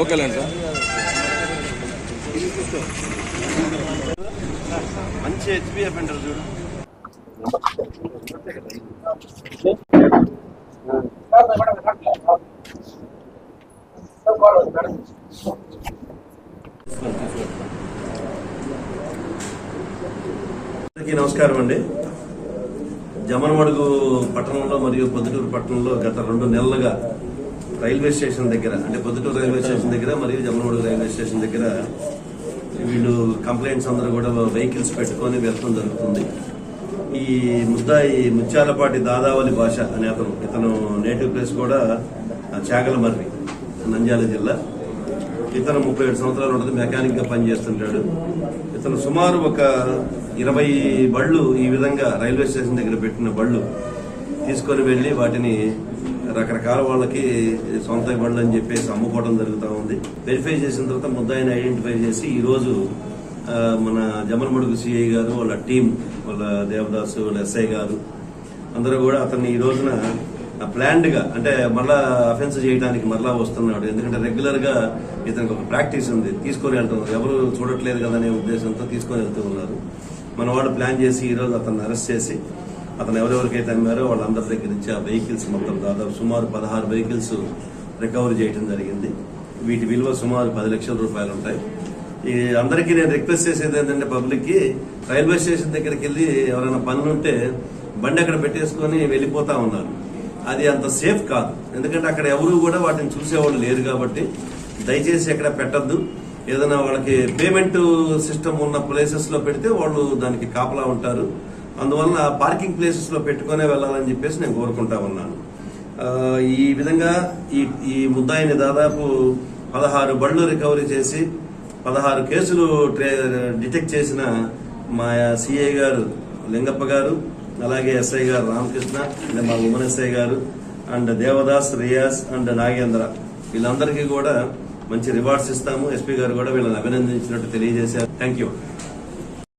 ఓకేలేండి sir. మంచి హెచ్పిఎఫ్ అంటారు చూడు. నమస్కారం అండి. జమనమడుగు పట్టణంలో మరియు పొద్దుటూరు పట్టణంలో గత రెండు నెలలుగా రైల్వే స్టేషన్ దగ్గర అంటే పొద్దుటూరు రైల్వే స్టేషన్ దగ్గర మరియు జమనమడుగు రైల్వే స్టేషన్ దగ్గర వీళ్ళు కంప్లైంట్స్ అందరూ కూడా వెహికల్స్ పెట్టుకొని వెళ్ళడం జరుగుతుంది. ఈ ముద్దాయి ముత్యాలపాటి దాదావలి భాష అనే అతను ఇతను నేటివ్ ప్లేస్ కూడా చాగలమర్రి నంద్యాల జిల్లా. ఇతను ముప్పై ఏడు సంవత్సరాలు ఉంటుంది మెకానిక్గా పనిచేస్తుంటాడు. ఇతను సుమారు ఒక ఇరవై బళ్ళు ఈ విధంగా రైల్వే స్టేషన్ దగ్గర పెట్టిన బళ్ళు తీసుకొని వెళ్ళి వాటిని రకరకాల వాళ్ళకి సొంత బళ్ళు అని చెప్పేసి అమ్ముకోవడం జరుగుతూ ఉంది. వెరిఫై చేసిన తర్వాత ముద్దాయిని ఐడెంటిఫై చేసి ఈరోజు మన జమన్మడుగు సిఐ గారు వాళ్ళ టీం వాళ్ళ దేవదాసు వాళ్ళ ఎస్ఐ గారు అందరూ కూడా అతన్ని ఈ రోజున ప్లాన్డ్గా అంటే మళ్ళా అఫెన్స్ చేయడానికి మరలా వస్తున్నాడు. ఎందుకంటే రెగ్యులర్గా ఇతనికి ఒక ప్రాక్టీస్ ఉంది. తీసుకొని వెళ్తున్నారు ఎవరు చూడట్లేదు కదా అనే ఉద్దేశంతో తీసుకొని వెళ్తూ ఉన్నారు. మన వాళ్ళు ప్లాన్ చేసి ఈరోజు అతన్ని అరెస్ట్ చేసి అతను ఎవరెవరికైతే అమ్మారో వాళ్ళందరి దగ్గర నుంచి ఆ వెహికల్స్ మొత్తం దాదాపు సుమారు పదహారు వెహికల్స్ రికవర్ చేయడం జరిగింది. వీటి విలువ సుమారు పది లక్షల రూపాయలు ఉంటాయి. ఈ అందరికీ నేను రిక్వెస్ట్ చేసేది ఏంటంటే పబ్లిక్కి రైల్వే స్టేషన్ దగ్గరికి వెళ్ళి ఎవరైనా పనులు ఉంటే బండి అక్కడ పెట్టేసుకొని వెళ్ళిపోతా ఉన్నారు. అది అంత సేఫ్ కాదు. ఎందుకంటే అక్కడ ఎవరు కూడా వాటిని చూసేవాళ్ళు లేరు కాబట్టి దయచేసి ఎక్కడ పెట్టద్దు. ఏదైనా వాళ్ళకి పేమెంట్ సిస్టమ్ ఉన్న ప్లేసెస్లో పెడితే వాళ్ళు దానికి కాపలా ఉంటారు. అందువల్ల పార్కింగ్ ప్లేసెస్లో పెట్టుకునే వెళ్ళాలని చెప్పేసి నేను కోరుకుంటా ఉన్నాను. ఈ విధంగా ఈ ఈ ముద్దాయిని దాదాపు పదహారు బళ్ళు రికవరీ చేసి పదహారు కేసులు ట్రే- డిటెక్ట్ చేసిన మా సిఐ గారు లింగప్ప గారు అలాగే ఎస్ఐ గారు రామకృష్ణ అండ్ మా ఉమన్ ఎస్ఐ గారు అండ్ దేవదాస్ రియాస్ అండ్ నాగేంద్ర. వీళ్ళందరికీ కూడా మంచి రివార్డ్స్ ఇస్తాము. ఎస్పీ గారు కూడా వీళ్ళని అభినందించినట్టు తెలియజేశారు. Thank you